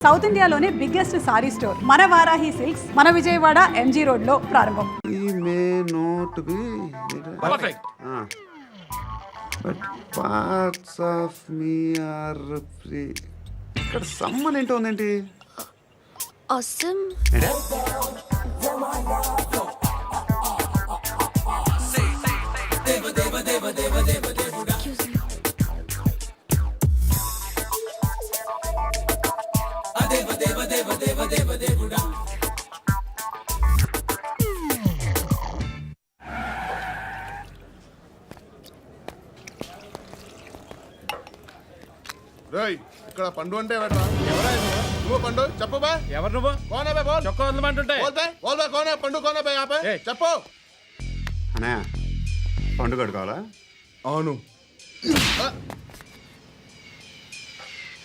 South ఇండియాలోనే biggest sorry store మన Varahi silks మన విజయవాడ ఎంజీ రోడ్లో ప్రారంభం. I may note be Perfect. But parts of me are free ఇక్కడ సమ్మన్ ఏంటో ఉందేంటి? Awesome. రేయ్ ఇక్కడ పండు అంటే ఎవరా నువ్వు పండు? చెప్పు బా. ఎవరు నువ్వు? కోనే బే బోల్. చొక్కా వదలమంటుంటే బోల్ బే బోల్ బే కోనే పండు కోనే బే ఆపే. చెప్పు. అన్నయ్య పండుగ కావాలా అవును.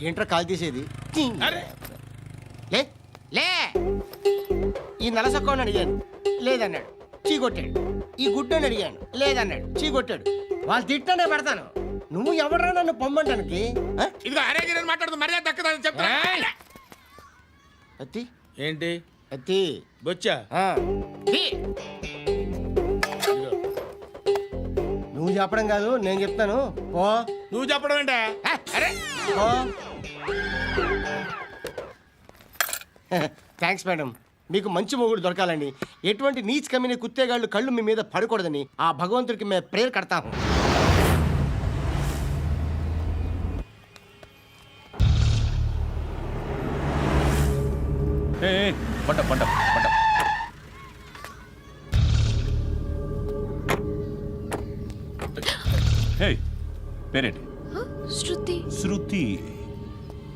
ఏంట్రా కాల్ తీసేది? అరే. లే. లే. ఈ నలసక్కని అడిగాను. లేదన్నాడు. చీ కొట్టాడు. ఈ గుడ్డని అడిగాను. లేదన్నాడు. చీ కొట్టాడు. వాళ్ళు తిట్టానే పెడతాను. నువ్వు ఎవడరా నన్ను పొమ్మంటానికి? ఆ? ఇదిగో అరే గిరని మాట్లాడుతూ మర్యాద దక్కదని చెప్తా అత్తి. ఏంటి? అత్తి. బొచ్చా? ఆ. తీ. నువ్వు చెప్పడం కాదు నేను చెప్తాను. పో. నువ్వు చెప్పడం ఏంటా? ఆ, అరే. పో. థ్యాంక్స్ మేడం మీకు మంచి మొగుడు దొరకాలని ఎటువంటి నీచ్ కమ్మిన కుత్తేగాళ్ళు కళ్ళు మీ మీద పడకూడదని ఆ భగవంతుడికి మేము ప్రేయర్ కడతాము ఏ పంట పంట పంట. హే పేరేంటి? శృతి. శృతి.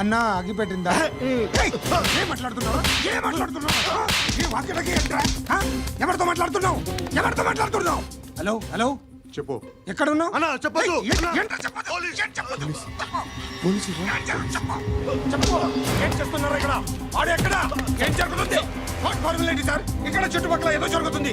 అన్న ఆగిపెట్టిందా? ఏం మాట్లాడుతున్నావు? ఏం మాట్లాడుతున్నావు? ఎవరితో మాట్లాడుతున్నావు? ఎవరితో మాట్లాడుతున్నావు? Hello hello? చెప్పు. ఎక్కడ ఉన్నావు చెప్పు. ఇక్కడ? వాడు ఎక్కడ? జరుగుతుంది? సార్? ఇక్కడ చుట్టుపక్కల ఏదో జరుగుతుంది.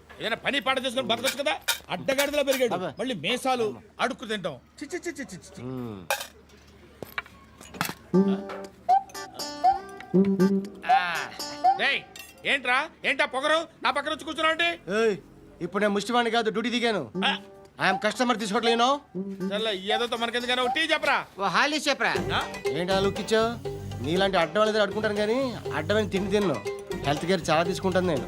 ఏదైనా పని పాట చేసుకొని బతకొచ్చు కదా? అడ్డగాడిదలో పెరిగాడు. మళ్ళీ మేసాలు అడుక్కు తింటాం. చి చి చి చి చి చి. డేయ్, ఏంట్రా? ఏంటా పొగరు? నా పక్కన వచ్చి కూర్చున్నావు అంటే ఏయ్, ఇప్పుడు నేను ముష్టివాణి కాదు డ్యూటీ దిగాను. ఐఎమ్ కస్టమర్ తీసుకోవట్లేను ఏదో మనకెందుకైనా టీ చెప్పరా? ఓ హాలీస్ చెప్పరా? ఏంటి అలా లుక్ ఇచ్చావు? నీలాంటి అడ్డం వాళ్ళ దగ్గర అడుకుంటాను కానీ అడ్డమైన తిండి తిన్ను. హెల్త్ కేర్ చాలా తీసుకుంటాను నేను.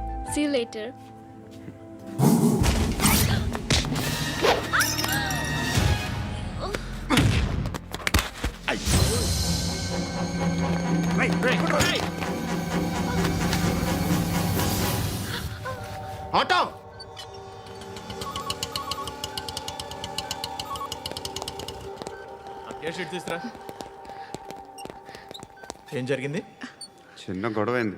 see later auto. ఏ షీట్ తీసురా ఏం జరిగింది? చిన్న గొడవ అయింది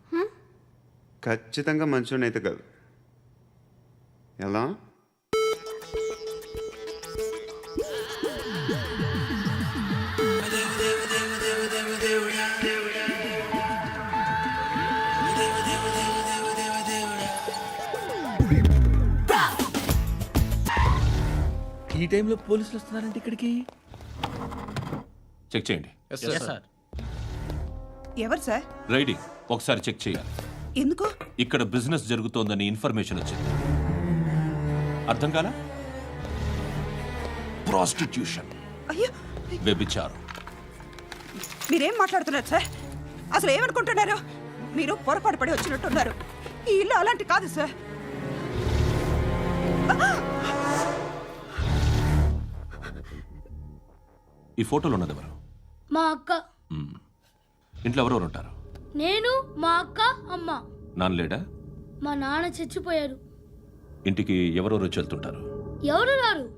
ఖచ్చితంగా మంచోడని అయితే కాదు. ఎలా? ఈ టైంలో పోలీసులు వస్తున్నారంటే ఇక్కడికి? చెక్ చేయండి. ఎవరు సార్? రైడింగ్ ఒకసారి చెక్ చేయాలి. ఎందుకు? ఇక్కడ బిజినెస్ జరుగుతోందని ఇన్ఫర్మేషన్ వచ్చింది. అర్థం కాలా? ప్రాస్టిట్యూషన్. అయ్యో. వ్యభిచారం. మీరేం మాట్లాడుతున్నారు సార్? అసలు ఏమనుకుంటున్నారు? మీరు పొరపాటు పడి వచ్చినట్టున్నారు. ఈ ఇల్లు అలాంటి కాదు సార్. ఈ ఫోటోలో ఉన్నది ఎవరు? మా అక్క. ఇంట్లో ఎవరెవరు ఉంటారు? నేను మా అక్క అమ్మ. నాన్న లేడా మా నాన్న చచ్చిపోయారు. ఇంటికి ఎవరెవరు వచ్చి వెళ్తుంటారు ఎవరు రారు?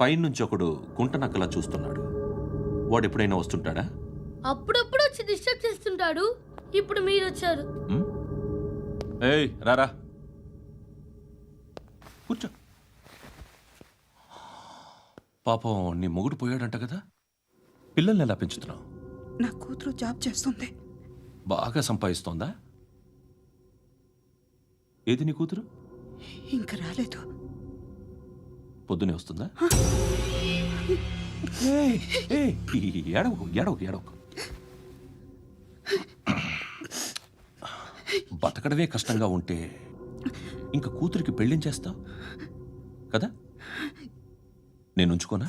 పైనుంచి ఒకడు గుంట నక్కలా చూస్తున్నాడు. వాడు ఎప్పుడైనా వస్తుంటాడా? అప్పుడప్పుడు వచ్చి డిస్టర్బ్ చేస్తుంటాడు. ఇప్పుడు మీరు వచ్చారు? ఏయ్ రారా. కూర్చో. పాపం నీ మొగుడు పోయాడంట కదా. పిల్లల్ని ఎలా పెంచుతున్నావు? నా కూతురు జాబ్ చేస్తుంది. బాగా సంపాదిస్తోందా? ఏది నీ కూతురు? ఇంకా రాలేదు. పొద్దునే వస్తుందా? ఏయ్, ఏయ్, ఏడవకు ఏడవకు ఏడవకు. బతకడమే కష్టంగా ఉంటే ఇంకా కూతురికి పెళ్ళించేస్తావు కదా? నేను ఉంచుకోనా?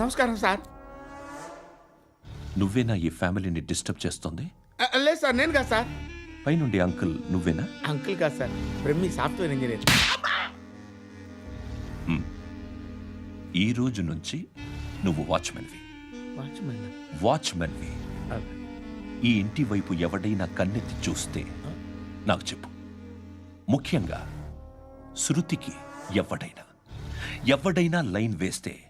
నమస్కారం సార్. నువ్వేనా ఈ ఫ్యామిలీని డిస్టర్బ్ చేస్తోంది? లేదు సార్ నేను కాదు సార్. పైనుండి అంకుల్ నువ్వేనా? అంకుల్ కాదు సార్. Brahmi software engineer. ఈ రోజు నుంచి నువ్వు వాచ్మెన్వి. వాచ్మెన్? వాచ్మెన్వి. ఈ ఇంటి వైపు ఎవడైనా కన్నెత్తి చూస్తే నాకు చెప్పు. ముఖ్యంగా శృతికి ఎవడైనా. ఎవడైనా లైన్ వేస్తే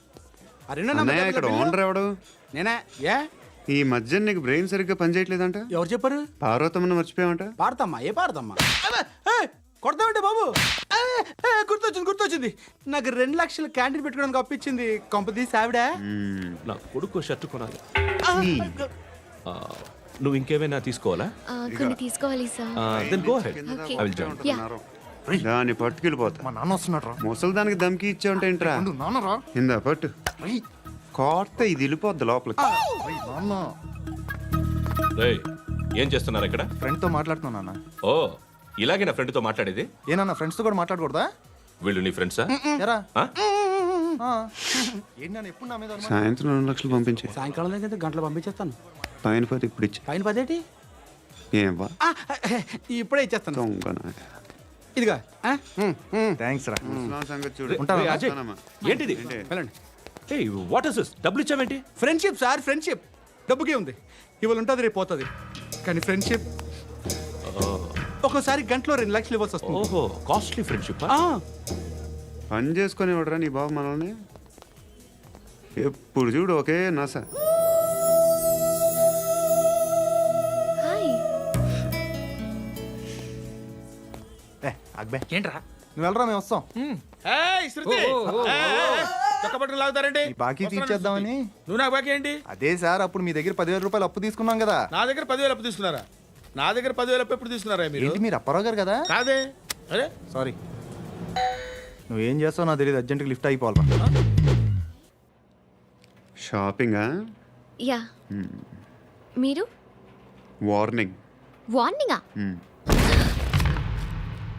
అన్నయ్య ఇక్కడ టేబుల్ ఓనర్ ఎవడు? నేనే? ఏ? ఈ మధ్య నీకు బ్రెయిన్ సరిగ్గా పనిచేయట్లేదంట? ఎవరు చెప్పారు? పార్వతమ్మను మర్చిపోయామంట పాడతామ్మా ఏ పాడతామ్మా? ఏ, కొడతామంటే బాబు? గుర్తొచ్చింది గుర్తొచ్చింది. నాకు రెండు లక్షలు క్యాంటీన్ పెట్టుకోవడానికి అప్పించింది కొంపతీసి ఆవిడ. నా కొడుకు షర్ట్ కొనాలి. ఆ, నువ్వు ఇంకేమైనా తీసుకోవాలా? కొన్ని తీసుకోవాలి sir. Then go ahead Okay. I will join దాన్ని పట్టుకెళ్ళిపోతా. మా నాన్న వస్తున్నాడు రా ముసలి దానికి దమ్కి ఇచ్చావంటే ఏంట్రా? నాన్న రా. ఇందా పట్టు. కోర్త ఇది వెళ్ళిపోద్ది లోపలికి. నాన్న. రేయ్ ఏం చేస్తున్నారు ఇక్కడ? ఫ్రెండ్తో మాట్లాడుతున్నా నాన్న. ఓ ఇలాగే నా ఫ్రెండ్తో మాట్లాడేది? కూడా మాట్లాడకూడదా? వీళ్ళు నీ ఫ్రెండ్సా ఎరా. ఆ? ఏంటి నాన్న ఎప్పుడు నా మీద అనుమానం? సాయంత్రం రెండు లక్షలు పంపించే. సాయంకాలం దగ్గర గంటలు పంపించేస్తాను. పైన పది ఇప్పుడు ఇచ్చే. పైన పదేటి? ఏం వా? ఆ, ఇప్పుడే ఇచ్చేస్తాను. దొంగ నా. ఇదిగా. థ్యాంక్స్ రా. సంగతి చూడు. అజయ్. ఏంటిది? ఏంటి? వెళ్ళండి. ఏయ్ వాట్ ఇస్ దిస్ డబ్బులు ఇచ్చావేంటి ఫ్రెండ్షిప్ సార్ ఫ్రెండ్షిప్ డబ్బుకే ఉంది. ఇవాళ ఉంటుంది రేపు పోతుంది. కానీ ఫ్రెండ్షిప్ ఒక్కోసారి గంటలో రెండు లక్షలు ఇవ్వాల్సి వస్తుంది. ఓహో కాస్ట్లీ ఫ్రెండ్షిప్ ఆ, పని చేసుకొని ఇవ్వడరా నీ బాబు మనల్ని? ఎప్పుడు చూడు ఒకే నస. ఏ అక్బే ఏంట్రా? నువ్వు వెళ్ళరా మేము వస్తాం. ఏయ్, శృతి! ఏయ్, చొక్కా పట్టుకుని లాగుతారేంటి? ఈ బాకీ వస్తున్నాను, తీర్చేద్దామని. శృతి. నువ్వు నాకు బాకీ ఏంటి? అదే సార్ అప్పుడు మీ దగ్గర పదివేల రూపాయలు అప్పు తీసుకున్నాం కదా. నా దగ్గర పదివేలు అప్పు తీసుకున్నారా? నా దగ్గర పదివేలు అప్పు ఎప్పుడు తీసుకున్నారా మీరు? ఏంటి మీరు అప్పారావు గారు కదా? కాదే. అరే. సారీ. నువ్వేం చేస్తావు నాకు తెలియదు అర్జెంట్గా లిఫ్ట్ అయిపోవాలరా షాపింగా? యా. మీరు? వార్నింగ్. వార్నింగా?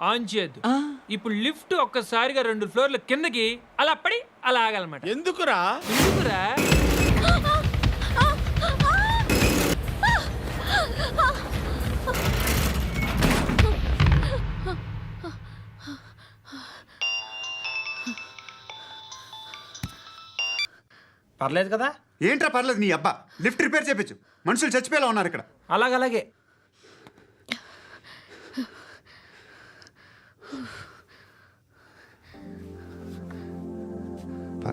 ఆన్ చేయద్దు ఇప్పుడు లిఫ్ట్ ఒక్కసారిగా రెండు ఫ్లోర్ల కిందకి అలా పడి అలా ఆగాలన్నమాట ఎందుకురా? ఎందుకురా? పర్లేదు కదా? ఏంట్రా పర్లేదు నీ అబ్బా. లిఫ్ట్ రిపేర్ చేపించు. మనుషులు చచ్చిపోయేలా ఉన్నారు ఇక్కడ. అలాగలాగే.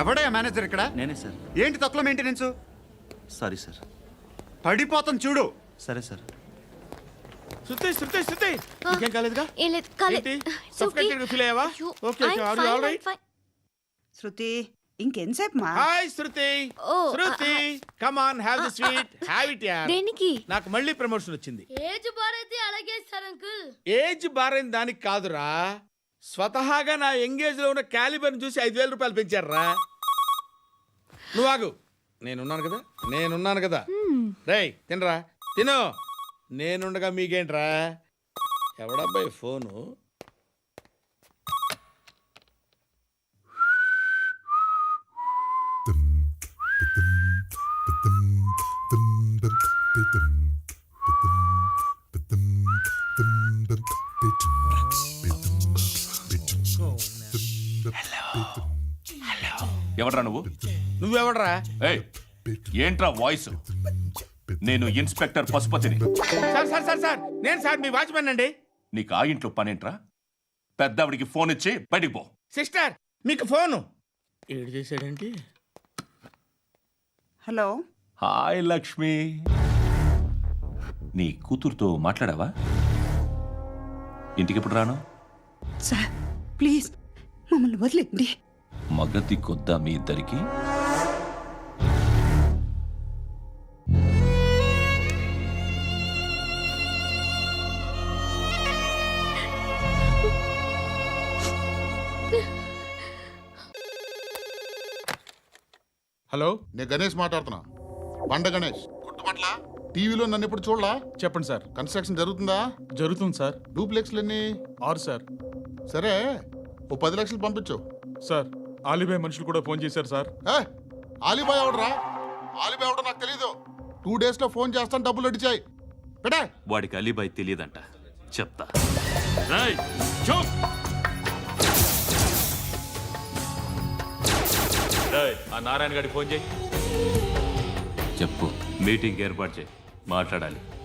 ఎవడయ్యా మేనేజర్ ఇక్కడ? నేనే సార్. ఏంటి తక్కువ మెయింటెనెన్స్ సారీ సార్. పడిపోతాం చూడు. సరే సార్. శృతి శృతి శృతి! ఇంకేం కాలేదుగా? ఏం లేదు కాలేదు ఏంటి? గా feel అయ్యావా? అయ్యో. I'm you fine, all I'm right? fine. Shruti ఇంకెంతసేపు మా hi Shruti! Oh, Shruti come on have the sweet have it yeah దేనికి? నాకు మళ్ళీ ప్రమోషన్ వచ్చింది. ఏజ్ బారైతే అలాగే సార్ అంకుల్ ఏజ్ బారైన దానికి కాదురా. స్వతహాగా నా ఎంగేజ్లో ఉన్న క్యాలిబర్ చూసి ఐదు వేల రూపాయలు పెంచారా? నువ్వు ఆగు. నేనున్నాను కదా నేనున్నాను కదా. రేయ్ తినరా? తిను. నేనుండగా మీకేంట్రా? ఎవడబ్బాయి ఫోను? ఎవడ్రా నువ్వు? నువ్వెవడరా? ఏయ్ ఏంట్రా వాయిస్? నేను ఇన్స్పెక్టర్ పశుపతిని. సార్ సార్ సార్ సార్ నేను సార్ మీ వాచ్మెన్ అండి. నీకు ఆ ఇంట్లో పనేంట్రా? పెద్దవిడికి ఫోన్ ఇచ్చి బయటికి పో. సిస్టర్ మీకు ఫోను. ఏడు చేశాడేంటి హలో. హాయ్ లక్ష్మి. నీ కూతురుతో మాట్లాడావా? ఇంటికి ఎప్పుడు రాను? సార్ ప్లీజ్ మమ్మల్ని వదిలేండి మగతి కొద్దా మీ ఇద్దరికి? హలో? నేను గణేష్ మాట్లాడుతున్నా. బండ గణేష్. గుర్తుపట్ల టీవీలో నన్ను ఎప్పుడు చూడలా? చెప్పండి సార్. కన్స్ట్రక్షన్ జరుగుతుందా? జరుగుతుంది సార్. డూప్లెక్స్లు ఎన్ని? ఆరు సార్. సరే ఓ పది లక్షలు పంపించు. సార్ ఆలిబాయ్ మనుషులు కూడా ఫోన్ చేశారు సార్. ఏ ఆలిబాయ్ ఎవడరా? ఆలిబాయ్ ఎవడో నాకు తెలీదు. టూ డేస్లో ఫోన్ చేస్తాను డబ్బులు అడిచాయి. పెట్టే. వాడికి అలీబాయ్ తెలియదంట. చెప్తా. ఆ నారాయణ గారికి ఫోన్ చేయి. చెప్పు. మీటింగ్ ఏర్పాటు చేయి. మాట్లాడాలి.